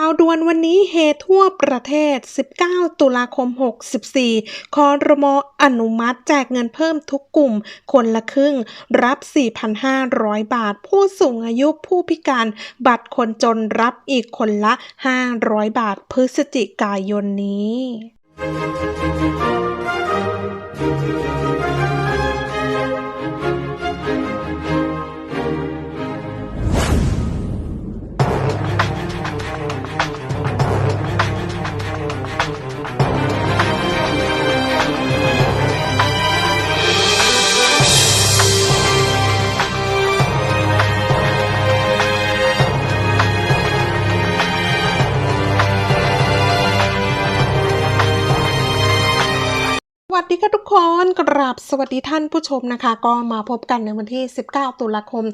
ข่าวด่วนวันนี้เฮทั่วประเทศ 19 ตุลาคม 64 คอรมออนุมัติแจกเงินเพิ่มทุกกลุ่ม คนละครึ่ง รับ 4,500 บาท ผู้สูงอายุผู้พิการ บัตรคนจนรับอีกคนละ 500 บาทพฤศจิกายนนี้ ค่ะทุกคนกราบสวัสดีท่านผู้ชมนะคะ ก็มาพบกันในวันที่ 19 ตุลาคม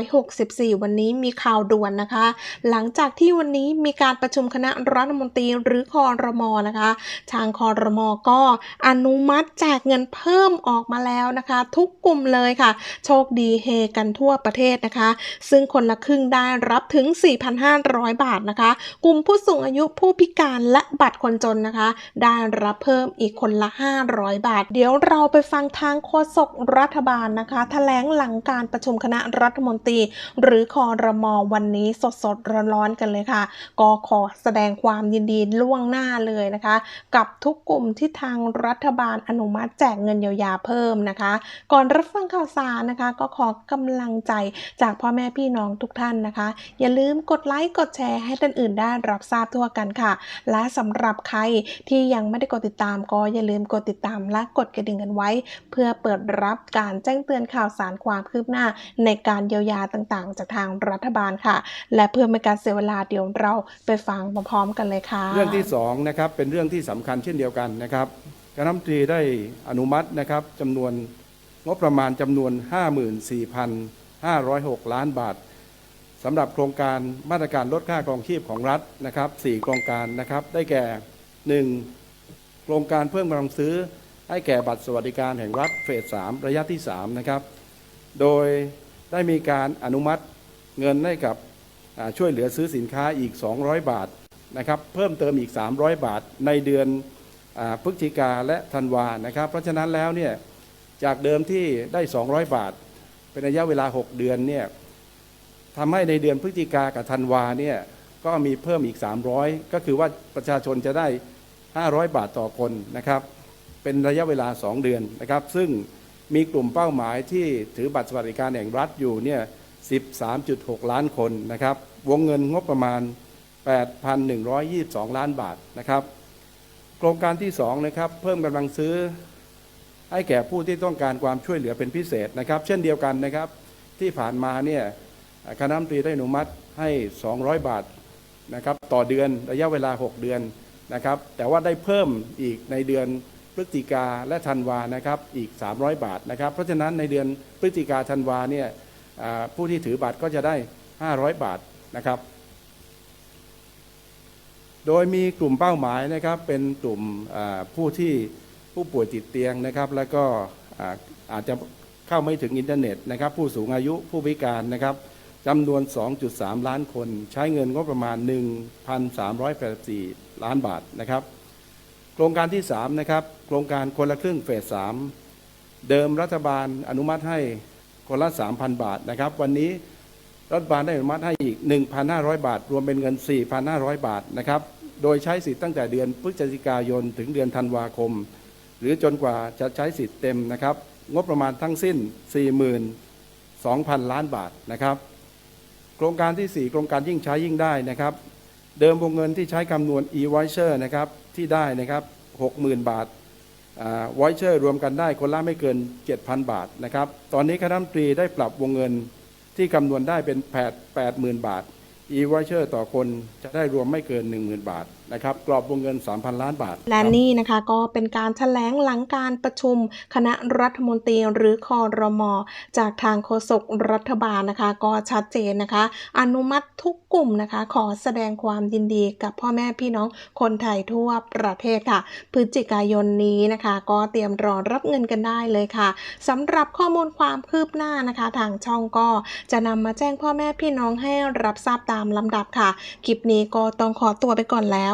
2564 วันนี้มีข่าวด่วนนะคะ หลังจากที่วันนี้มีการประชุมคณะรัฐมนตรีหรือคอรมอนะคะทางคอรมอก็อนุมัติแจกเงินเพิ่มออกมาแล้วนะคะ ทุกกลุ่มเลยค่ะ โชคดีเฮกันทั่วประเทศนะคะ ซึ่งคนละครึ่งได้รับถึง 4,500 บาทนะคะ กลุ่มผู้สูงอายุผู้พิการและบัตรคนจนนะคะ ได้รับเพิ่มอีกคนละ500 บาท เดี๋ยวเราไปฟังทางโฆษกรัฐบาลนะคะแถลงหลังการประชุมคณะรัฐมนตรี หรือคอรมอวันนี้สดสดๆร้อนๆกันเลยค่ะ ก็ขอแสดงความยินดีล่วงหน้าเลยนะคะ กับทุกกลุ่มที่ทางรัฐบาลอนุมัติแจกเงินเยียวยาเพิ่มนะคะ ก่อนรับฟังข่าวสารนะคะ ก็ขอกำลังใจจากพ่อแม่พี่น้องทุกท่านนะคะ อย่าลืมกดไลค์กดแชร์ให้ท่านอื่นได้รับทราบทั่วกันค่ะ และสำหรับใครที่ยังไม่ได้กดติดตามก็อย่าลืมกดติดตามและกดกระดิ่งกันไว้ เพื่อเปิดรับการแจ้งเตือนข่าวสารความคืบหน้า ในการเยียวยาต่างๆ จากทางรัฐบาลค่ะ และเพื่อไม่การเสียเวลาเดี๋ยวเราไปฟังพร้อมๆกันเลยค่ะ เรื่องที่สองนะครับเป็นเรื่องที่สำคัญเช่นเดียวกันนะครับคณะรัฐมนตรีได้อนุมัตินะครับจำนวนงบประมาณจำนวน 54,506 ล้านบาทสำหรับโครงการมาตรการลดค่าครองชีพของรัฐนะครับ4โครงการนะครับได้แก่ 1. โครงการเพิ่มกำลังซื้อให้แก่บัตรสวัสดิการแห่งรัฐเฟส 3 ระยะที่ 3 นะครับ โดยได้มีการอนุมัติเงินให้กับช่วยเหลือซื้อสินค้าอีก 200 บาทนะครับ เพิ่มเติมอีก 300 บาทในเดือนอพฤศจิกาและธันวานะครับ เพราะฉะนั้นแล้วเนี่ยจากเดิมที่ได้ 200 บาท เป็นระยะเวลา 6 เดือนเนี่ยทำให้ในเดือนพฤศจิกากับธันวาเนี่ยก็มีเพิ่มอีก 300 ก็คือว่าประชาชนจะได้ 500 บาทต่อคนนะครับ เป็นระยะเวลา 2 เดือนนะครับ ซึ่งมีกลุ่มเป้าหมายที่ถือบัตรสวัสดิการแห่งรัฐอยู่เนี่ย 13.6 ล้านคนนะครับ วงเงินงบประมาณ 8,122 ล้านบาทนะครับ โครงการที่2นะครับ เพิ่มกำลังซื้อให้แก่ผู้ที่ต้องการความช่วยเหลือเป็นพิเศษนะครับ เช่นเดียวกันนะครับ ที่ผ่านมาเนี่ยคณะรัฐมนตรีได้อนุมัติให้ 200 บาทนะครับ ต่อเดือนระยะเวลา 6 เดือน นะครับ แต่ว่าได้เพิ่มอีกในเดือนพฤศจิกาและธันวานะครับอีก 300 บาทนะครับ เพราะฉะนั้นในเดือนพฤศจิกาธันวาเนี่ยผู้ที่ถือบัตรก็จะได้ 500 บาทนะครับ โดยมีกลุ่มเป้าหมายนะครับเป็นกลุ่มผู้ที่ผู้ป่วยติดเตียงนะครับ แล้วก็อาจจะเข้าไม่ถึงอินเทอร์เน็ตนะครับ ผู้สูงอายุผู้พิการนะครับ จำนวน 2.3 ล้านคน ใช้เงินงบประมาณ 1,384 ล้านบาทนะครับ โครงการที่ 3 นะครับ โครงการคนละครึ่งเฟส 3 เดิมรัฐบาลอนุมัติให้คนละ 3,000 บาทนะครับ วันนี้รัฐบาลได้อนุมัติให้อีก 1,500 บาท รวมเป็นเงิน 4,500 บาทนะครับ โดยใช้สิทธิ์ตั้งแต่เดือนพฤศจิกายนถึงเดือนธันวาคม หรือจนกว่าจะใช้สิทธิ์เต็มนะครับ งบประมาณทั้งสิ้น42,000 ล้านบาทนะครับ โครงการที่ 4 โครงการยิ่งใช้ยิ่งได้นะครับ เดิมวงเงินที่ใช้คำนวณ e-voucher นะครับที่ได้นะครับ 60,000 บาทวอยเชอร์รวมกันได้คนละไม่เกิน 7,000 บาทนะครับ ตอนนี้คณะรัฐมนตรีได้ปรับวงเงินที่คำนวณได้เป็น 8 80,000 บาท e-voucher ต่อคนจะได้รวมไม่เกิน 10,000 บาทนะครับกรอบวงเงิน 3,000 ล้านบาท และครับนี่นะคะก็เป็นการแถลงหลังการประชุม คณะรัฐมนตรีหรือคอรมอจากทางโฆษกรัฐบาลนะคะก็ชัดเจนนะคะ อนุมัติทุกกลุ่มนะคะ ขอแสดงความยินดีกับพ่อแม่พี่น้องคนไทยทั่วประเทศค่ะ พฤศจิกายนนี้นะคะ ก็เตรียมรอรับเงินกันได้เลยค่ะสำหรับข้อมูลความคืบหน้านะคะ ทางช่องก็จะนำมาแจ้งพ่อแม่พี่น้องให้รับทราบตามลำดับค่ะคลิปนี้ก็ต้องขอตัวไปก่อนแล้ว